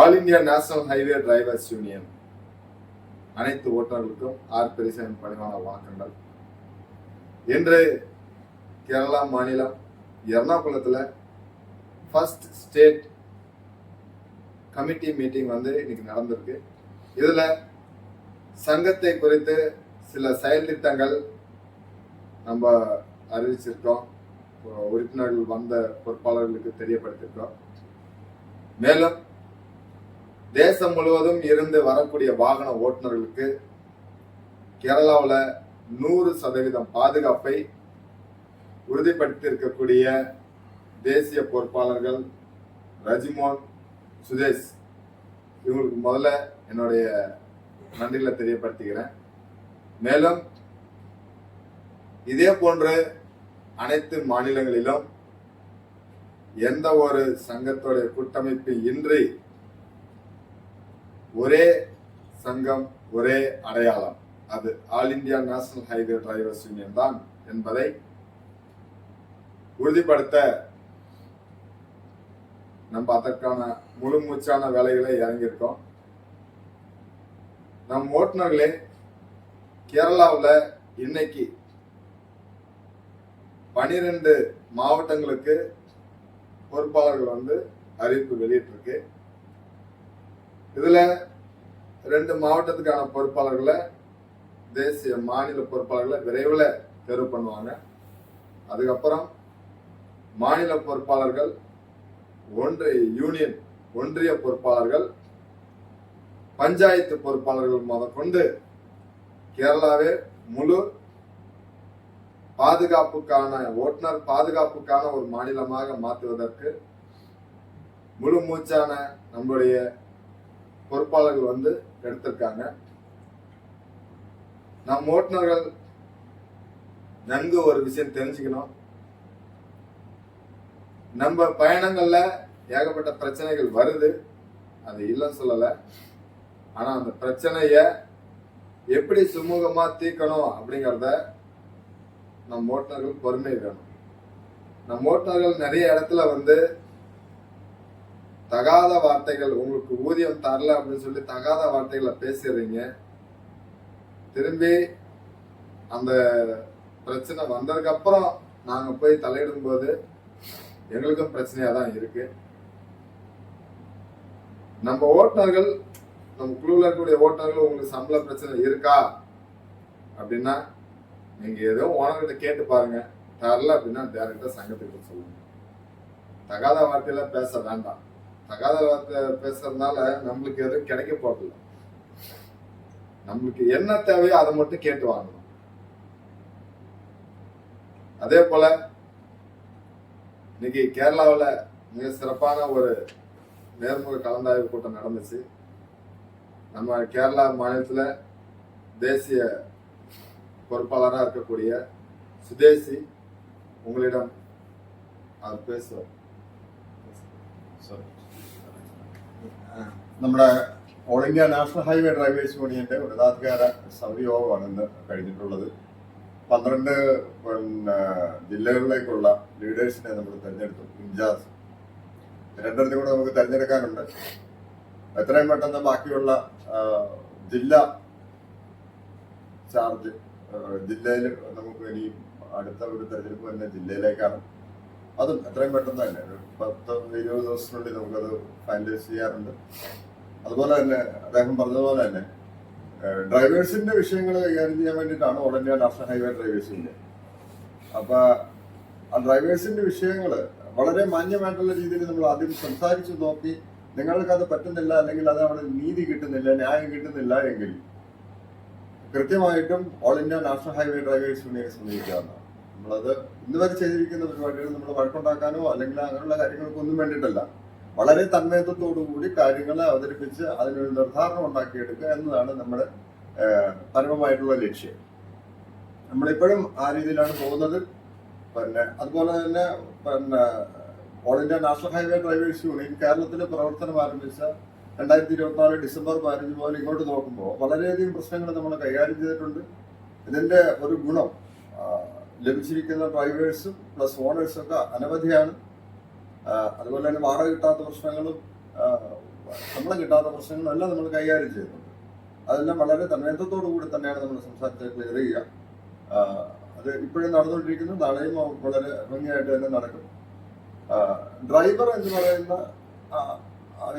All India national highway drivers union அனைத்து ஓட்டுநர்களுக்கும் R பெரிசன் பணிவான வணக்கங்கள். இன்று கேரளா மாநிலம் எர்ணாகுளத்தில் ஃபர்ஸ்ட் ஸ்டேட் கமிட்டி மீட்டிங் வந்து இன்னைக்கு நடந்திருக்கு. இதில் சங்கத்தை குறித்து சில செயல் திட்டங்கள் நம்ம அறிவிச்சிருக்கோம். உறுப்பினர்கள் வந்த பொறுப்பாளர்களுக்கு தெரியப்படுத்தியிருக்கோம் மேலும் தேசம் முழுவதும் இருந்து வரக்கூடிய வாகன ஓட்டுநர்களுக்கு கேரளாவில் நூறு சதவீதம் பாதுகாப்பை உறுதிப்படுத்தியிருக்கக்கூடிய தேசிய பொறுப்பாளர்கள் ரஜிமோன் சுதேஷ் இவங்களுக்கு முதல்ல என்னுடைய நன்றிகளை தெரியப்படுத்திக்கிறேன். மேலும் இதே போன்று அனைத்து மாநிலங்களிலும் எந்த ஒரு சங்கத்துடைய கூட்டமைப்பு இன்றி ஒரே சங்கம் ஒரே அடையாளம். அது all India national highway drivers union தான் என்பதை உறுதிப்படுத்த நம்ம அதற்கான முழு மூச்சான வேலைகளை இறங்கியிருக்கோம். நம் ஓட்டுநர்களே கேரளாவில் இன்னைக்கு பனிரெண்டு மாவட்டங்களுக்கு பொறுப்பாளர்கள் வந்து அறிவிப்பு வெளியிட்டிருக்கு. இதில் ரெண்டு மாவட்டத்துக்கான பொறுப்பாளர்களை தேசிய மாநில பொறுப்பாளர்களை விரைவில் தேர்வு பண்ணுவாங்க. அதுக்கப்புறம் மாநில பொறுப்பாளர்கள் ஒன்றிய யூனியன் ஒன்றிய பொறுப்பாளர்கள் பஞ்சாயத்து பொறுப்பாளர்கள் முதற்கொண்டு கேரளாவே முழு பாதுகாப்புக்கான ஓட்டுநர் பாதுகாப்புக்கான ஒரு மாநிலமாக மாற்றுவதற்கு முழு மூச்சான நம்முடைய பொறுப்பாளர்கள் வந்து எடுத்திருக்காங்க. நம் ஓட்டுநர்கள் நன்கு ஒரு விஷயம் தெரிஞ்சுக்கணும். நம்ம பயணங்கள்ல ஏகப்பட்ட பிரச்சனைகள் வருது. அது இல்லைன்னு சொல்லல. ஆனா அந்த பிரச்சனைய எப்படி சுமூகமா தீர்க்கணும் அப்படிங்கிறத நம் ஓட்டுநர்கள் பொறுமை வேணும் நம் ஓட்டுநர்கள் நிறைய இடத்துல வந்து தகாத வார்த்தைகள் உங்களுக்கு ஊதியம் தரல அப்படின்னு சொல்லி தகாத வார்த்தைகளை பேசிடுறீங்க திரும்பி அந்த பிரச்சனை வந்ததுக்கு அப்புறம் நாங்க போய் தலையிடும் போது எங்களுக்கும் பிரச்சனையா தான் இருக்கு. நம்ம ஓட்டுநர்கள் நம்ம குழுவில் இருக்கக்கூடிய ஓட்டுநர்கள் உங்களுக்கு சம்பள பிரச்சனை இருக்கா? அப்படின்னா நீங்க ஏதோ ஓனர்கிட்ட கேட்டு பாருங்க. தரல அப்படின்னா டேரக்டா சங்கத்துக்கு சொல்லுங்க. தகாத வார்த்தையில பேச வேண்டாம். தகாத வார்த்தை பேசுறதுனால நம்மளுக்கு எதுவும் கிடைக்க போறதில்ல நம்மளுக்கு என்ன தேவையோ அதை மட்டும் கேட்டு வாங்கணும். அதே போல இன்னைக்கு கேரளாவில் மிக சிறப்பான ஒரு நேர்முக கலந்தாய்வு கூட்டம் நடந்துச்சு. நம்ம கேரளா மாநிலத்தில் தேசிய பொறுப்பாளராக இருக்கக்கூடிய சுதேசி உங்களிடம் அவர் பேசுவார். നമ്മുടെ all India national highway drivers യൂണിയന്റെ ഉന്നതാധികാര സമിതി യോഗമാണ് ഇന്ന് കഴിഞ്ഞിട്ടുള്ളത്. പന്ത്രണ്ട് പിന്നെ ജില്ലകളിലേക്കുള്ള ലീഡേഴ്സിനെ നമ്മൾ തിരഞ്ഞെടുത്തു. ഇൻചാർജ്. രണ്ടിടത്തും കൂടെ നമുക്ക് തിരഞ്ഞെടുക്കാനുണ്ട്. എത്രയും പെട്ടെന്ന് ബാക്കിയുള്ള ജില്ല ചാർജ് ജില്ലയിൽ നമുക്ക് ഇനി അടുത്ത ഒരു തെരഞ്ഞെടുപ്പ് തന്നെ ജില്ലയിലേക്കാണ്. അതും എത്രയും പെട്ടെന്ന് തന്നെ. ഒരു പത്ത് ഇരുപത് ദിവസത്തിനുള്ളിൽ നമുക്കത് ഫൈനലൈസ് ചെയ്യാറുണ്ട്. അതുപോലെ തന്നെ അദ്ദേഹം പറഞ്ഞതുപോലെ തന്നെ ഡ്രൈവേഴ്സിന്റെ വിഷയങ്ങൾ കൈകാര്യം ചെയ്യാൻ വേണ്ടിയിട്ടാണ് ഓൾ ഇന്ത്യ നാഷണൽ ഹൈവേ ഡ്രൈവേഴ്സിന്റെ അപ്പൊ ആ ഡ്രൈവേഴ്സിന്റെ വിഷയങ്ങൾ വളരെ മാന്യമായിട്ടുള്ള രീതിയിൽ നമ്മൾ ആദ്യം സംസാരിച്ചു നോക്കി നിങ്ങൾക്ക് അത് പറ്റുന്നില്ല അല്ലെങ്കിൽ അത് അവിടെ നീതി കിട്ടുന്നില്ല ന്യായം കിട്ടുന്നില്ല എങ്കിൽ കൃത്യമായിട്ടും all India national highway drivers യൂണിയനെ സമീപിക്കാവുന്നതാണ് നമ്മളത് ഇന്ന് വരെ ചെയ്തിരിക്കുന്ന പരിപാടികൾ നമ്മൾ വഴക്കുണ്ടാക്കാനോ അല്ലെങ്കിൽ അങ്ങനെയുള്ള കാര്യങ്ങൾക്കൊന്നും വേണ്ടിയിട്ടല്ല. വളരെ കൂടി കാര്യങ്ങളെ അവതരിപ്പിച്ച് അതിനൊരു നിർദ്ധാരണം ഉണ്ടാക്കിയെടുക്കുക എന്നതാണ് നമ്മുടെ പരമമായിട്ടുള്ള ലക്ഷ്യം. നമ്മളിപ്പോഴും ആ രീതിയിലാണ് പോകുന്നത്. പിന്നെ അതുപോലെ തന്നെ പിന്നെ all India national highway drivers union കേരളത്തിൽ പ്രവർത്തനം ആരംഭിച്ച രണ്ടായിരത്തി ഇരുപത്തിനാല് ഡിസംബർ പതിനഞ്ച് പോലെ ഇങ്ങോട്ട് നോക്കുമ്പോൾ വളരെയധികം പ്രശ്നങ്ങൾ നമ്മൾ കൈകാര്യം ചെയ്തിട്ടുണ്ട്. ഇതിന്റെ ഒരു ഗുണം ലഭിച്ചിരിക്കുന്ന ഡ്രൈവേഴ്സും പ്ലസ് ഓണേഴ്സും ഒക്കെ അനവധിയാണ് അതുപോലെ തന്നെ വാടക കിട്ടാത്ത പ്രശ്നങ്ങളും ശമ്പളം കിട്ടാത്ത പ്രശ്നങ്ങളും എല്ലാം നമ്മൾ കൈകാര്യം ചെയ്യുന്നുണ്ട്. അതെല്ലാം വളരെ തന്മയത്വത്തോടു കൂടി തന്നെയാണ് നമ്മൾ സംസാരിച്ച് ക്ലിയർ ചെയ്യുക. അത് ഇപ്പോഴും നടന്നുകൊണ്ടിരിക്കുന്നു. നാളെയും വളരെ ഭംഗിയായിട്ട് തന്നെ നടക്കും. ഡ്രൈവർ എന്ന് പറയുന്ന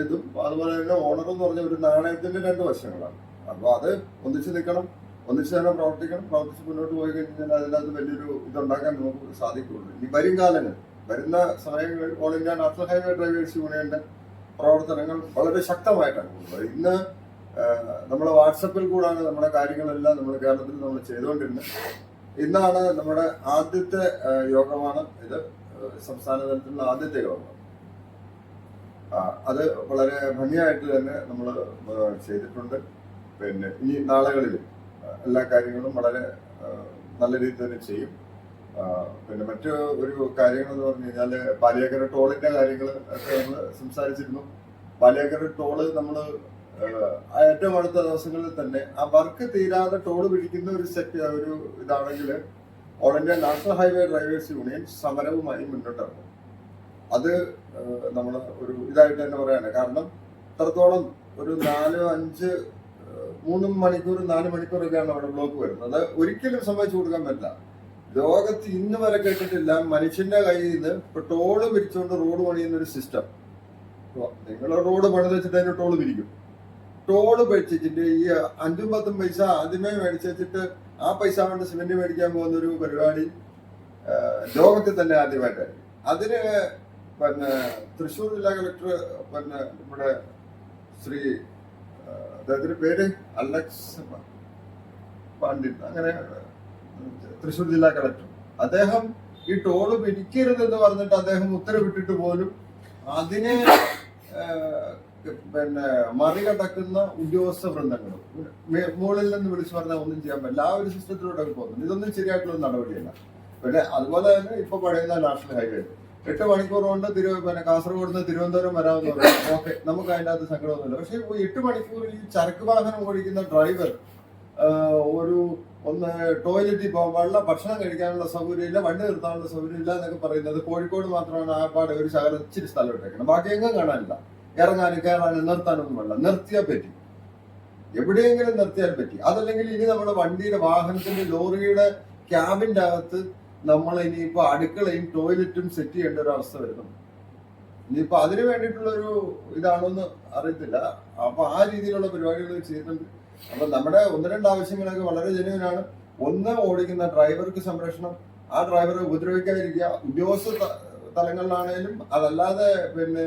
ഇതും അതുപോലെ തന്നെ ഓണർ എന്ന് പറഞ്ഞ ഒരു നാണയത്തിന്റെ രണ്ട് വശങ്ങളാണ്. അപ്പൊ അത് ഒന്നിച്ചു നിൽക്കണം. ഒന്നിച്ച് തന്നെ പ്രവർത്തിക്കണം പ്രവർത്തിച്ച് മുന്നോട്ട് പോയി കഴിഞ്ഞാൽ അതിനകത്ത് വലിയൊരു ഇതുണ്ടാക്കാൻ നമുക്ക് സാധിക്കുള്ളൂ. ഇനി വരും കാലങ്ങൾ വരുന്ന സമയങ്ങളിൽ all India national highway drivers യൂണിയന്റെ പ്രവർത്തനങ്ങൾ വളരെ ശക്തമായിട്ടാണ് പോകുന്നത്. ഇന്ന് നമ്മുടെ വാട്സപ്പിൽ കൂടാണ് നമ്മുടെ കാര്യങ്ങളെല്ലാം നമ്മുടെ കേരളത്തിൽ നമ്മൾ ചെയ്തുകൊണ്ടിരുന്നത്. ഇന്നാണ് നമ്മുടെ ആദ്യത്തെ യോഗമാണ് ഇത്. സംസ്ഥാന തലത്തിലുള്ള ആദ്യത്തെ യോഗം. അത് വളരെ ഭംഗിയായിട്ട് തന്നെ നമ്മൾ ചെയ്തിട്ടുണ്ട്. പിന്നെ ഇനി നാളുകളിൽ എല്ലാ കാര്യങ്ങളും വളരെ നല്ല രീതിയിൽ തന്നെ ചെയ്യും. പിന്നെ മറ്റു ഒരു കാര്യങ്ങൾ എന്ന് പറഞ്ഞു കഴിഞ്ഞാൽ പാലിയേക്കര ടോളിന്റെ കാര്യങ്ങൾ ഒക്കെ നമ്മൾ സംസാരിച്ചിരുന്നു. പാലിയേക്കര ടോൾ നമ്മൾ ഏറ്റവും അടുത്ത ദിവസങ്ങളിൽ തന്നെ ആ വർക്ക് തീരാതെ ടോൾ പിടിക്കുന്ന ഒരു സെറ്റ് ഒരു ഇതാണെങ്കിൽ all India national highway drivers union സമരവുമായി മുന്നോട്ടിറങ്ങും. അത് നമ്മൾ ഒരു ഇതായിട്ട് തന്നെ പറയാണ്. കാരണം ഇത്രത്തോളം ഒരു നാലോ അഞ്ച് മൂന്ന് മണിക്കൂർ നാല് മണിക്കൂറൊക്കെയാണ് അവിടെ ബ്ലോക്ക് വരുന്നത്. അത് ഒരിക്കലും സമ്മതിച്ചു കൊടുക്കാൻ പറ്റില്ല. ലോകത്ത് ഇന്ന് വരെ കേട്ടിട്ടില്ല മനുഷ്യന്റെ കയ്യിൽ നിന്ന് ഇപ്പൊ ടോൾ പിരിച്ചുകൊണ്ട് റോഡ് പണിയുന്ന ഒരു സിസ്റ്റം നിങ്ങൾ റോഡ് പണിത് വെച്ചിട്ട് അതിന്റെ ടോൾ പിരിക്കും ടോൾ പിടിച്ചിട്ട് ഈ അഞ്ചും പത്തും പൈസ ആദ്യമേ മേടിച്ച് വെച്ചിട്ട് ആ പൈസ കൊണ്ട് സിമെന്റ് മേടിക്കാൻ പോകുന്ന ഒരു പരിപാടി ലോകത്തിൽ തന്നെ ആദ്യമായിട്ടായി അതിന് പിന്നെ തൃശ്ശൂർ ജില്ലാ കളക്ടർ പിന്നെ നമ്മുടെ ശ്രീ അദ്ദേഹത്തിന്റെ പേര് അലക്സ് പണ്ഡിറ്റ്. അങ്ങനെ തൃശ്ശൂർ ജില്ലാ കളക്ടർ. അദ്ദേഹം ഈ ടോൾ പിരിക്കരുതെന്ന് പറഞ്ഞിട്ട് അദ്ദേഹം ഉത്തരവിട്ടിട്ട് പോലും അതിനെ പിന്നെ മറികടക്കുന്ന ഉദ്യോഗസ്ഥ വൃന്ദങ്ങളും മുകളിൽ നിന്ന് വിളിച്ചു പറഞ്ഞാൽ ഒന്നും ചെയ്യാൻ പറ്റില്ല. ആ ഒരു സിസ്റ്റത്തിലൂടെ പോകുന്നുണ്ട്. ഇതൊന്നും ശരിയായിട്ടുള്ള നടപടിയല്ല. പിന്നെ അതുപോലെ തന്നെ ഇപ്പൊ പഴയുന്ന നാഷണൽ ഹൈവേ എട്ട് മണിക്കൂർ കൊണ്ട് തിരു കാസർഗോഡ് നിന്ന് തിരുവനന്തപുരം വരാമെന്ന് പറയാം ഓക്കെ നമുക്ക് അതിന്റെ അകത്ത് സങ്കടമൊന്നുമില്ല. പക്ഷേ എട്ട് മണിക്കൂർ ഈ ചരക്ക് വാഹനം ഓടിക്കുന്ന ഡ്രൈവർ ഒരു ഒന്ന് ടോയ്ലറ്റിൽ പോകാൻ പാടില്ല ഭക്ഷണം കഴിക്കാനുള്ള സൗകര്യമില്ല വണ്ടി നിർത്താനുള്ള സൗകര്യമില്ല എന്നൊക്കെ പറയുന്നത് കോഴിക്കോട് മാത്രമാണ് ആ ഒരു ശകലം ഇച്ചിരി സ്ഥലം ഇട്ടേക്കുന്നത്. ബാക്കി എങ്ങും കാണാനില്ല. ഇറങ്ങാനും കയറാനും നിർത്താനൊന്നും വേണ്ട നിർത്തിയാൽ പറ്റി. എവിടെയെങ്കിലും നിർത്തിയാൽ പറ്റി. അതല്ലെങ്കിൽ ഇനി നമ്മുടെ വണ്ടിയുടെ വാഹനത്തിന്റെ ലോറിയുടെ ക്യാബിന്റെ അകത്ത് നമ്മൾ ഇനിയിപ്പോ അടുക്കളയും ടോയ്ലറ്റും സെറ്റ് ചെയ്യേണ്ട ഒരു അവസ്ഥ വരുന്നു. ഇനിയിപ്പോ അതിന് വേണ്ടിയിട്ടുള്ള ഒരു ഇതാണോന്ന് അറിയത്തില്ല. അപ്പൊ ആ രീതിയിലുള്ള പരിപാടികൾ ചെയ്യുന്നുണ്ട്. അപ്പൊ നമ്മുടെ ഒന്ന് രണ്ട് ആവശ്യങ്ങളൊക്കെ വളരെ ജനുവിനാണ്. ഒന്ന് ഓടിക്കുന്ന ഡ്രൈവർക്ക് സംരക്ഷണം. ആ ഡ്രൈവറെ ഉപദ്രവിക്കാതിരിക്കുക. ഉദ്യോഗസ്ഥ തലങ്ങളിലാണേലും അതല്ലാതെ പിന്നെ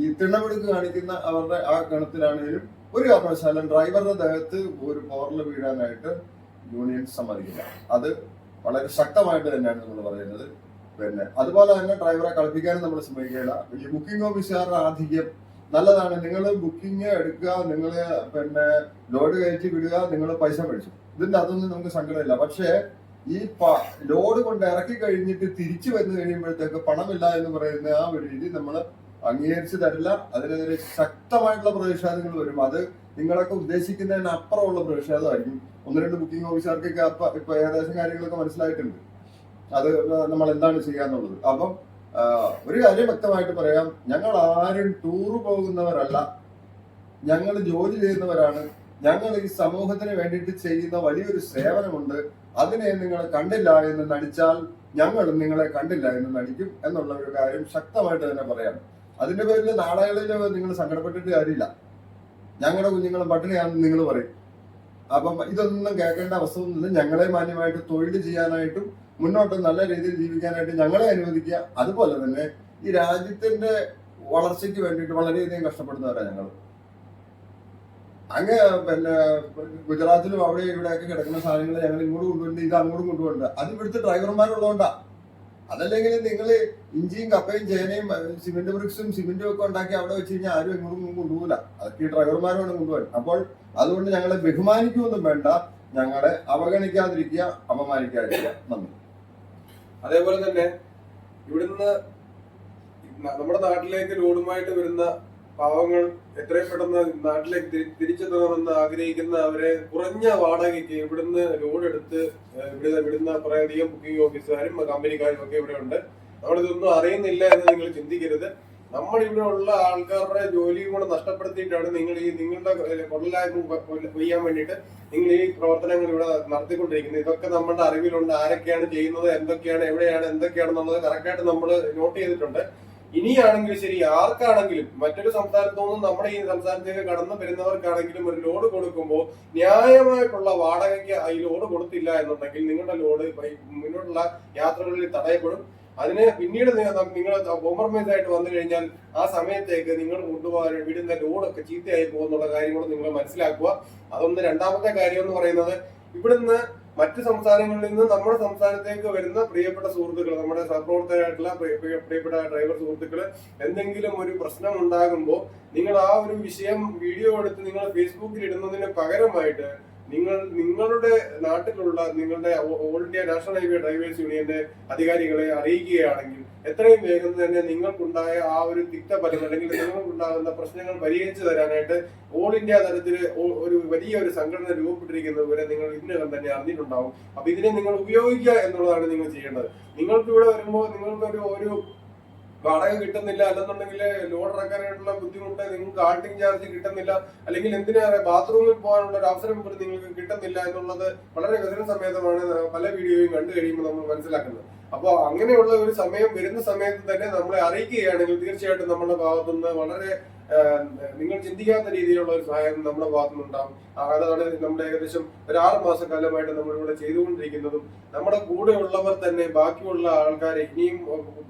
ഈ തിണ്ണമെടുക്ക് കാണിക്കുന്ന അവരുടെ ആ ഗണത്തിലാണേലും ഒരു കാരണവശാലും ഡ്രൈവറുടെ ദേഹത്ത് ഒരു പോറൽ വീഴാനായിട്ട് യൂണിയൻ സമ്മതിക്കില്ല. അത് വളരെ ശക്തമായിട്ട് തന്നെയാണ് നമ്മൾ പറയുന്നത്. പിന്നെ അതുപോലെ തന്നെ ഡ്രൈവറെ കളിപ്പിക്കാനും നമ്മൾ ശ്രമിക്കുകയില്ല. ഈ ബുക്കിംഗ് ഓഫീസുകാരുടെ ആധിക്യം നല്ലതാണ്. നിങ്ങൾ ബുക്കിംഗ് എടുക്കുക നിങ്ങൾ പിന്നെ ലോഡ് കയറ്റി വിടുക നിങ്ങൾ പൈസ മേടിച്ചു. ഇതിന്റെ അതൊന്നും നമുക്ക് സങ്കടമില്ല. പക്ഷേ ഈ ലോഡ് കൊണ്ട് ഇറക്കി കഴിഞ്ഞിട്ട് തിരിച്ചു വന്നു കഴിയുമ്പോഴത്തേക്ക് പണമില്ല എന്ന് പറയുന്ന ആ ഒരു രീതി നമ്മൾ അംഗീകരിച്ചു തരില്ല. അതിനെതിരെ ശക്തമായിട്ടുള്ള പ്രതിഷേധങ്ങൾ വരും. അത് നിങ്ങളൊക്കെ ഉദ്ദേശിക്കുന്നതിന് അപ്പുറമുള്ള പ്രതിഷേധമായിരിക്കും. ഒന്ന് രണ്ട് ബുക്കിംഗ് ഓഫീസർക്കൊക്കെ അപ്പൊ ഇപ്പൊ ഏകദേശം കാര്യങ്ങളൊക്കെ മനസ്സിലായിട്ടുണ്ട്. അത് നമ്മൾ എന്താണ് ചെയ്യാന്നുള്ളത്. അപ്പം ഒരു കാര്യം വ്യക്തമായിട്ട് പറയാം. ഞങ്ങൾ ആരും ടൂർ പോകുന്നവരല്ല. ഞങ്ങൾ ജോലി ചെയ്യുന്നവരാണ്. ഞങ്ങൾ ഈ സമൂഹത്തിന് വേണ്ടിയിട്ട് ചെയ്യുന്ന വലിയൊരു സേവനമുണ്ട്. അതിനെ നിങ്ങൾ കണ്ടില്ല എന്ന് നടിച്ചാൽ ഞങ്ങൾ നിങ്ങളെ കണ്ടില്ല എന്ന് നടിക്കും എന്നുള്ള ഒരു കാര്യം ശക്തമായിട്ട് തന്നെ പറയാം. അതിന്റെ പേരിൽ നാളകളിൽ നിങ്ങൾ സങ്കടപ്പെട്ടിട്ട് കാര്യമില്ല. ഞങ്ങളുടെ കുഞ്ഞുങ്ങളും പട്ടിണിയാണെന്ന് നിങ്ങൾ പറയും. അപ്പം ഇതൊന്നും കേൾക്കേണ്ട അവസ്ഥ ഒന്നുമില്ല ഞങ്ങളെ മാന്യമായിട്ട് തൊഴിൽ ചെയ്യാനായിട്ടും മുന്നോട്ട് നല്ല രീതിയിൽ ജീവിക്കാനായിട്ട് ഞങ്ങളെ അനുവദിക്കുക. അതുപോലെ തന്നെ ഈ രാജ്യത്തിന്റെ വളർച്ചയ്ക്ക് വേണ്ടിയിട്ട് വളരെയധികം കഷ്ടപ്പെടുന്നവരാണ് ഞങ്ങൾ അങ്ങ് പിന്നെ ഗുജറാത്തിലും അവിടെ ഇവിടെയൊക്കെ കിടക്കുന്ന സാധനങ്ങൾ ഞങ്ങൾ ഇങ്ങോട്ട് കൊണ്ടുവരുന്നുണ്ട് ഇത് അങ്ങോട്ടും കൊണ്ടുപോകുന്നുണ്ട് അത് ഇവിടുത്തെ ഡ്രൈവർമാരുള്ളതുകൊണ്ടാ അതല്ലെങ്കിൽ നിങ്ങൾ ഇഞ്ചിയും കപ്പയും ചേനയും സിമെന്റ് ബ്രിക്സും സിമെന്റും ഒക്കെ ഉണ്ടാക്കി അവിടെ വെച്ച് കഴിഞ്ഞാൽ ആരും എങ്ങോട്ടും കൊണ്ടുപോകില്ല അതൊക്കെ ഈ ഡ്രൈവർമാരാണ് കൊണ്ടുപോകാൻ അപ്പോൾ അതുകൊണ്ട് ഞങ്ങളെ ബഹുമാനിക്കുമൊന്നും വേണ്ട. ഞങ്ങളെ അവഗണിക്കാതിരിക്കുക അപമാനിക്കാതിരിക്കുക. നന്ദി. അതേപോലെ തന്നെ ഇവിടുന്ന് നമ്മുടെ നാട്ടിലേക്ക് ലോഡുമായിട്ട് വരുന്ന പാവങ്ങൾ എത്രയും പെട്ടെന്ന് നാട്ടിലേക്ക് തിരി- തിരിച്ചെത്തണമെന്ന് ആഗ്രഹിക്കുന്ന അവരെ കുറഞ്ഞ വാടകയ്ക്ക് ഇവിടുന്ന് ലോഡ് എടുത്ത് ഏഹ് ഇവിടെ വിടുന്ന കുറേയധികം ബുക്കിംഗ് ഓഫീസുകാരും കമ്പനിക്കാരും ഒക്കെ ഇവിടെ ഉണ്ട്. നമ്മളിതൊന്നും അറിയുന്നില്ല എന്ന് നിങ്ങൾ ചിന്തിക്കരുത്. നമ്മൾ ഇവിടെ ഉള്ള ആൾക്കാരുടെ ജോലിയും കൂടെ നഷ്ടപ്പെടുത്തിയിട്ടാണ് നിങ്ങൾ ഈ നിങ്ങളുടെ കൊള്ളലായ്മ കൊയ്യാൻ വേണ്ടിയിട്ട് നിങ്ങൾ ഈ പ്രവർത്തനങ്ങൾ ഇവിടെ നടത്തിക്കൊണ്ടിരിക്കുന്നത്. ഇതൊക്കെ നമ്മുടെ അറിവിലുണ്ട്. ആരൊക്കെയാണ് ചെയ്യുന്നത്? എന്തൊക്കെയാണ് എവിടെയാണ് എന്തൊക്കെയാണെന്നുള്ളത് കറക്റ്റായിട്ട് നമ്മൾ നോട്ട് ചെയ്തിട്ടുണ്ട്. ഇനിയാണെങ്കിലും ശരി ആർക്കാണെങ്കിലും മറ്റൊരു സംസ്ഥാനത്തു നിന്നും നമ്മുടെ ഈ സംസ്ഥാനത്തേക്ക് കടന്നു വരുന്നവർക്കാണെങ്കിലും ഒരു ലോഡ് കൊടുക്കുമ്പോൾ ന്യായമായിട്ടുള്ള വാടകയ്ക്ക് ഈ ലോഡ് കൊടുത്തില്ല എന്നുണ്ടെങ്കിൽ നിങ്ങളുടെ ലോഡ് മുന്നോട്ടുള്ള യാത്രകളിൽ തടയപ്പെടും. അതിന് പിന്നീട് നിങ്ങൾ കോംപ്രമൈസ് ആയിട്ട് വന്നു കഴിഞ്ഞാൽ ആ സമയത്തേക്ക് നിങ്ങൾ കൊണ്ടുപോകാൻ വിടുന്ന ലോഡൊക്കെ ചീത്തയായി പോകുന്നുള്ള കാര്യം കൂടെ നിങ്ങൾ മനസ്സിലാക്കുക. അതൊന്ന് രണ്ടാമത്തെ കാര്യം എന്ന് പറയുന്നത് ഇവിടുന്ന് മറ്റ് സംസ്ഥാനങ്ങളിൽ നിന്ന് നമ്മുടെ സംസ്ഥാനത്തേക്ക് വരുന്ന പ്രിയപ്പെട്ട സുഹൃത്തുക്കൾ നമ്മുടെ സഹപ്രവർത്തകരായിട്ടുള്ള പ്രിയ- പ്രിയ- പ്രിയപ്പെട്ട ഡ്രൈവർ സുഹൃത്തുക്കൾ എന്തെങ്കിലും ഒരു പ്രശ്നം ഉണ്ടാകുമ്പോൾ നിങ്ങൾ ആ ഒരു വിഷയം വീഡിയോ എടുത്ത് നിങ്ങൾ ഫേസ്ബുക്കിൽ ഇടുന്നതിന് പകരമായിട്ട് നിങ്ങൾ നിങ്ങളുടെ നാട്ടിലുള്ള നിങ്ങളുടെ all India national highway drivers യൂണിയന്റെ അധികാരികളെ അറിയിക്കുകയാണെങ്കിൽ എത്രയും വേഗം തന്നെ നിങ്ങൾക്കുണ്ടായ ആ ഒരു തിക്തഫലം അല്ലെങ്കിൽ നിങ്ങൾക്കുണ്ടാകുന്ന പ്രശ്നങ്ങൾ പരിഹരിച്ചു തരാനായിട്ട് ഓൾ ഇന്ത്യ തലത്തിൽ ഒരു വലിയ ഒരു സംഘടന രൂപപ്പെട്ടിരിക്കുന്നത് വരെ നിങ്ങൾ ഇതിനകം തന്നെ അറിഞ്ഞിട്ടുണ്ടാവും. അപ്പൊ ഇതിനെ നിങ്ങൾ ഉപയോഗിക്കുക എന്നുള്ളതാണ് നിങ്ങൾ ചെയ്യേണ്ടത്. നിങ്ങൾക്ക് ഇവിടെ വരുമ്പോൾ നിങ്ങൾക്ക് ഒരു ഒരു വാടക കിട്ടുന്നില്ല അല്ലെന്നുണ്ടെങ്കിൽ ലോഡ് ഇറക്കാനായിട്ടുള്ള ബുദ്ധിമുട്ട് നിങ്ങൾക്ക് ആൾട്ടിങ് ചാർജ് കിട്ടുന്നില്ല. അല്ലെങ്കിൽ എന്തിനാ ബാത്റൂമിൽ പോകാനുള്ള ഒരു അവസരം പോലും നിങ്ങൾക്ക് കിട്ടുന്നില്ല എന്നുള്ളത് വളരെ വ്യസന സമേതമാണ് പല വീഡിയോയും കണ്ടു കഴിയുമ്പോൾ നമ്മൾ മനസ്സിലാക്കുന്നത്. അപ്പോൾ അങ്ങനെയുള്ള ഒരു സമയം വരുന്ന സമയത്ത് തന്നെ നമ്മളെ അറിയിക്കുകയാണെങ്കിൽ തീർച്ചയായിട്ടും നമ്മുടെ ഭാഗത്തുനിന്ന് വളരെ നിങ്ങൾ ചിന്തിക്കാത്ത രീതിയിലുള്ള ഒരു സഹായം നമ്മുടെ ഭാഗത്തുനിന്ന് ഉണ്ടാവും ആ, അതാണ് നമ്മുടെ ഏകദേശം ഒരു ആറ് മാസക്കാലമായിട്ട് നമ്മളിവിടെ ചെയ്തുകൊണ്ടിരിക്കുന്നതും നമ്മുടെ കൂടെ ഉള്ളവർ തന്നെ ബാക്കിയുള്ള ആൾക്കാരെ ഇനിയും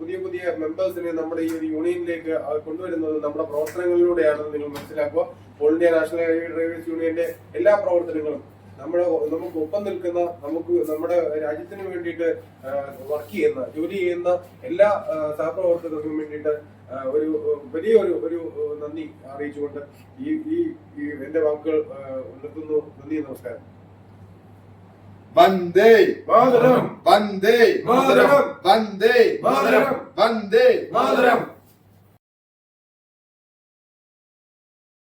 പുതിയ പുതിയ മെമ്പേഴ്സിനെ നമ്മുടെ ഈ ഒരു യൂണിയനിലേക്ക് കൊണ്ടുവരുന്നത് നമ്മുടെ പ്രവർത്തനങ്ങളിലൂടെയാണെന്ന് നിങ്ങൾ മനസ്സിലാക്കുക. ഓൾ ഇന്ത്യ നാഷണൽ ഡ്രൈവേഴ്സ് യൂണിയന്റെ എല്ലാ പ്രവർത്തനങ്ങളും നമ്മുടെ നമുക്ക് ഒപ്പം നിൽക്കുന്ന നമുക്ക് നമ്മുടെ രാജ്യത്തിന് വേണ്ടിയിട്ട് വർക്ക് ചെയ്യുന്ന ജോലി ചെയ്യുന്ന എല്ലാ സഹപ്രവർത്തകർക്കും വേണ്ടിയിട്ട് ഒരു വലിയ ഒരു ഒരു നന്ദി അറിയിച്ചുകൊണ്ട് ഈ ഈ ഈ എന്റെ വാക്കുകൾ നിർത്തുന്നു നന്ദി നമസ്കാരം. വന്ദേ. മാതരം. വന്ദേ. മാതരം. വന്ദേ. മാതരം. വന്ദേ. മാതരം.